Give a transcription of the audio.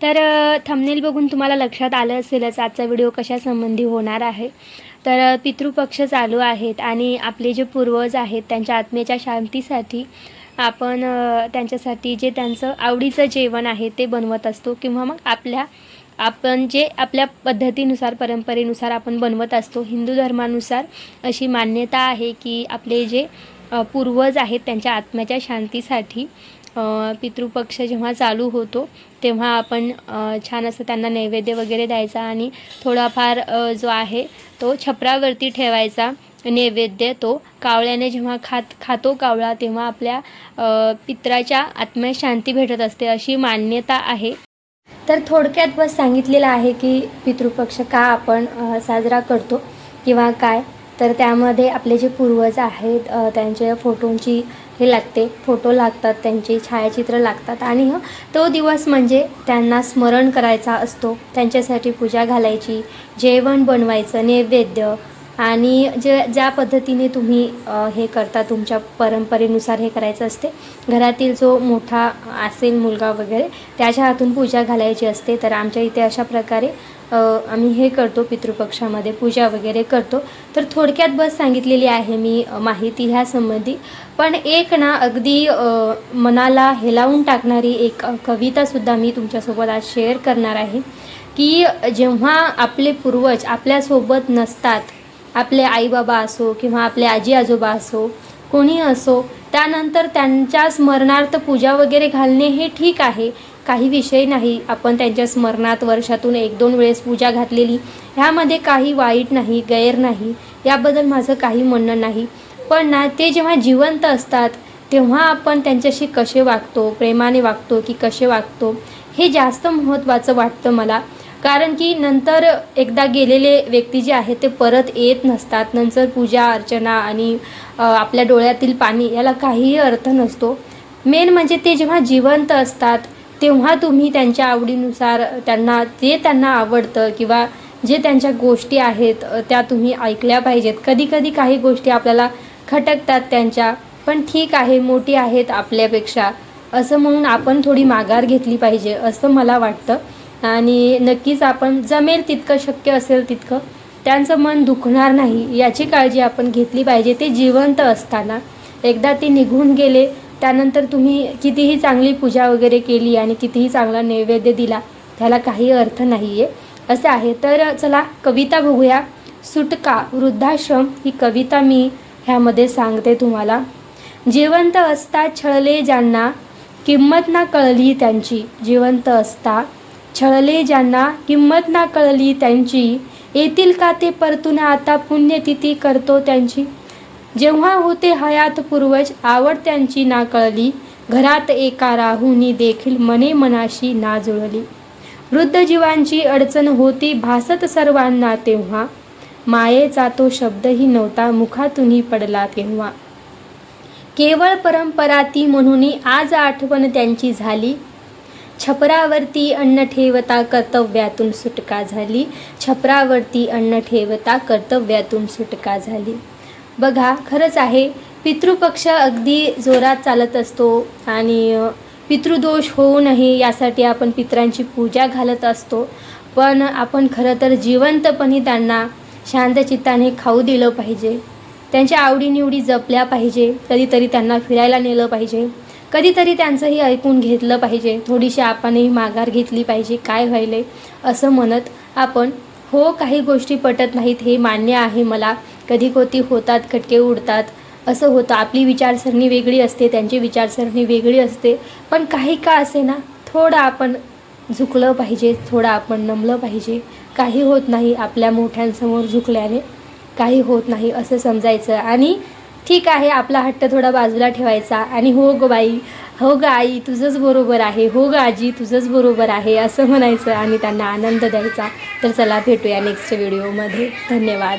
तर थंबनेल बघून तुम्हाला लक्षात आलं असेलच आजचा व्हिडिओ कशासंबंधी होणार आहे. तर पितृपक्ष चालू आहेत आणि आपले जे पूर्वज आहेत त्यांच्या आत्म्याच्या शांतीसाठी आपण त्यांच्यासाठी जे त्यांचं आवडीचं जेवण आहे ते बनवत असतो किंवा मग आपल्या आपण जे आपल्या पद्धतीनुसार परंपरेनुसार आपण बनवत असतो. हिंदू धर्मानुसार अशी मान्यता आहे की आपले जे पूर्वज आहेत त्यांच्या आत्म्याच्या शांतीसाठी पितृपक्ष जेव्हा चालू होतो तेव्हा आपण छान असं त्यांना नैवेद्य वगैरे द्यायचा आणि थोडाफार जो आहे तो छपरावरती ठेवायचा नैवेद्य. तो कावळ्याने जेव्हा खात खातो कावळा तेव्हा आपल्या पित्राच्या आत्म्यास शांती भेटत असते अशी मान्यता आहे. तर थोडक्यात बस सांगितलेलं आहे की पितृपक्ष का आपण साजरा करतो किंवा काय. तर त्यामध्ये आपले जे पूर्वज आहेत त्यांच्या फोटोंची हे लागते. फोटो लागतात त्यांचे छायाचित्र लागतात आणि हं, तो दिवस म्हणजे त्यांना स्मरण करायचा असतो. त्यांच्यासाठी पूजा घालायची जेवण बनवायचं नैवेद्य आणि जे ज्या पद्धतीने तुम्ही हे करता तुमच्या परंपरेनुसार हे करायचं असते. घरातील जो मोठा असेल मुलगा वगैरे त्याच्या हातून पूजा घालायची असते. तर आमच्या इथे अशा प्रकारे आम्ही हे करतो पितृपक्षामध्ये पूजा वगैरे करतो. तर थोडक्यात बस सांगितलेली आहे मी माहिती ह्यासंबंधी पण एक ना अगदी मनाला हेलावून टाकणारी एक कवितासुद्धा मी तुमच्यासोबत आज शेअर करणार आहे. की जेव्हा आपले पूर्वज आपल्यासोबत नसतात आपले आईबाबा असो किंवा आपले आजी आजोबा असो कोणी असो त्यानंतर त्यांच्या स्मरणार्थ पूजा वगैरे घालणे हे ठीक आहे. काही विषय नाही. आपण त्यांच्या स्मरणात वर्षातून एक दोन वेळेस पूजा घातलेली. ह्यामध्ये काही वाईट नाही गैर नाही. याबद्दल माझं काही म्हणणं नाही. पण ना ते जेव्हा जिवंत असतात तेव्हा आपण त्यांच्याशी कसे वागतो प्रेमाने वागतो की कसे वागतो हे जास्त महत्त्वाचं वाटतं मला. कारण की नंतर एकदा गेलेले व्यक्ती जे आहेत ते परत येत नसतात. नंतर पूजा अर्चना आणि आपल्या डोळ्यातील पाणी याला काहीही अर्थ नसतो. मेन म्हणजे ते जेव्हा जिवंत असतात तेव्हा तुम्ही त्यांच्या आवडीनुसार त्यांना जे त्यांना आवडतं किंवा जे त्यांच्या गोष्टी आहेत त्या तुम्ही ऐकल्या पाहिजेत. कधी कधी काही गोष्टी आपल्याला खटकतात त्यांच्या पण ठीक आहे मोठी आहेत आपल्यापेक्षा. असं म्हणून आपण थोडी माघार घेतली पाहिजे असं मला वाटतं. आणि नक्कीच आपण जमेल तितकं शक्य असेल तितकं त्यांचं मन दुखणार नाही याची काळजी आपण घेतली पाहिजे. ते जिवंत असताना एकदा ते निघून गेले त्यानंतर तुम्ही कितीही चांगली पूजा वगैरे केली आणि कितीही चांगला नैवेद्य दिला त्याला काही अर्थ नाही आहे असं आहे. तर चला कविता बघूया. सुटका वृद्धाश्रम ही कविता मी ह्यामध्ये सांगते तुम्हाला. जिवंत असता छळले ज्यांना किंमत ना कळली त्यांची. जिवंत असता छळले ज्यांना किंमत ना कळली त्यांची. येतील का ते परतून आता पुण्यतिथी करतो त्यांची? जेव्हा होते हयात पूर्वज आवड त्यांची ना कळली. घरात एका राहुनी देखील मने मनाशी ना जुळली. वृद्ध जीवांची अडचण होती भासत सर्वांना तेव्हा. मायेचा तो शब्दही नव्हता मुखातूनही पडला तेव्हा. केवळ परंपरा ती म्हणून आज आठवण त्यांची झाली. छपरावरती अन्न ठेवता कर्तव्यातून सुटका झाली. छपरावरती अन्न ठेवता कर्तव्यातून सुटका झाली. बघा खरंच आहे पितृपक्ष अगदी जोरात चालत असतो आणि पितृदोष होऊ नये यासाठी आपण पितरांची पूजा घालत असतो. पण आपण खरं तर जिवंतपणे त्यांना शांतचित्ताने खाऊ दिलं पाहिजे. त्यांच्या आवडीनिवडी जपल्या पाहिजे. कधीतरी त्यांना फिरायला नेलं पाहिजे. कधीतरी त्यांचंही ऐकून घेतलं पाहिजे. थोडीशी आपणही माघार घेतली पाहिजे. काय व्हायले असं म्हणत आपण हो काही गोष्टी पटत नाहीत. हे मान्य आहे मला. कधी कोती होतात खटके उडतात. असं होतं. आपली विचारसरणी वेगळी असते. त्यांची विचारसरणी वेगळी असते. पण काही का असे ना? थोडं आपण झुकलं पाहिजे. थोडं आपण नमलं पाहिजे. काही होत नाही आपल्या मोठ्यांसमोर झुकल्याने. काही होत नाही असं समजायचं. आणि ठीक आहे आपला हट्ट थोडा बाजूला ठेवायचा. आणि हो ग बाई हो ग आई तुझंच बरोबर आहे. हो ग आजी तुझंच बरोबर आहे असं म्हणायचं आणि त्यांना आनंद द्यायचा. तर चला भेटूया नेक्स्ट व्हिडिओमध्ये धन्यवाद.